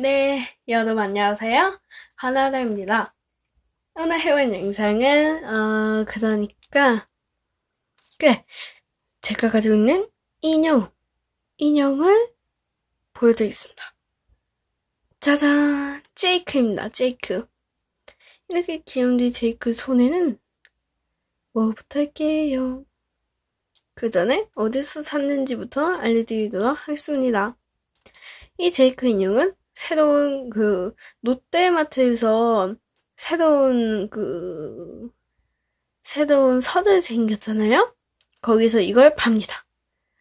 네, 여러분 안녕하세요. 하나다입니다. 오늘 해본 영상은 어 그러니까 그 제가 가지고 있는 인형 인형을 보여드리겠습니다. 짜잔, 제이크입니다. 제이크. 이렇게 귀염둥이 제이크 손에는 뭐부터 할게요. 그 전에 어디서 샀는지부터 알려드리도록 하겠습니다. 이 제이크 인형은 새로운 그 롯데마트에서 새로운 그 새로운 서점이 생겼잖아요. 거기서 이걸 팝니다.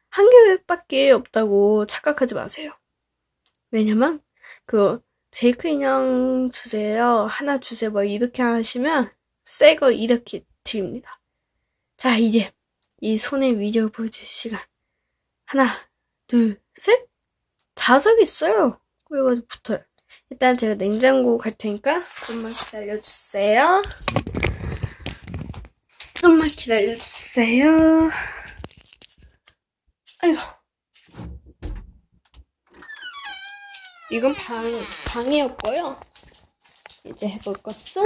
한 개밖에 없다고 착각하지 마세요. 왜냐면 그 제이크 인형 주세요. 하나 주세요. 뭐 이렇게 하시면 새 거 이렇게 드립니다. 자, 이제 이 손의 위력을 보여줄 시간. 하나, 둘, 셋. 자석이 있어요. 그래가지고 붙어요. 일단 제가 냉장고 갈 테니까 좀만 기다려주세요. 좀만 기다려주세요. 아휴. 이건 방, 방이었고요. 이제 해볼 것은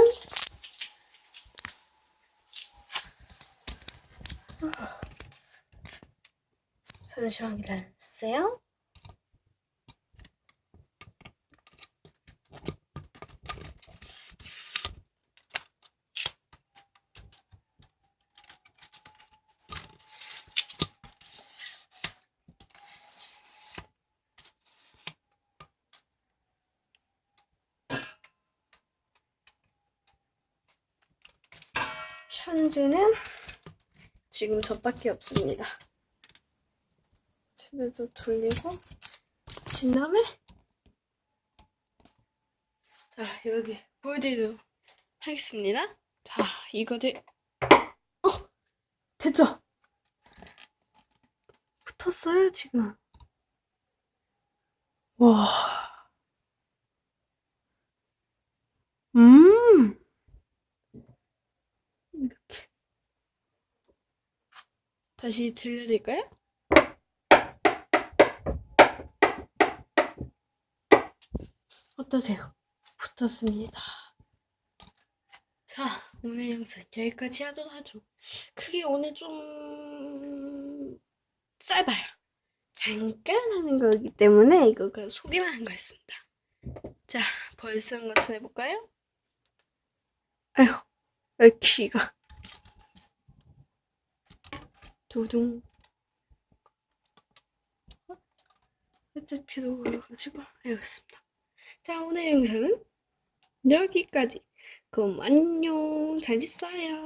잠시만 기다려주세요. 현재는 지금 저밖에 없습니다. 집에도 돌리고 진 다음에 자 여기 보여드리도록 하겠습니다. 자 이거들 어 됐죠? 붙었어요 지금. 와. 음. 이렇게. 다시 들려드릴까요? 어떠세요? 붙었습니다. 자, 오늘 영상 여기까지 하도록 하죠. 크게 오늘 좀 짧아요. 잠깐 하는 거기 때문에 이거 그냥 소개만 한 거였습니다. 자, 벌써 한거 전해볼까요? 아휴, 왜 귀가. 두둥. 뒤로 올려가지고 해봤습니다. 자, 오늘 영상은 여기까지. 그럼 안녕. 잘 잤어요.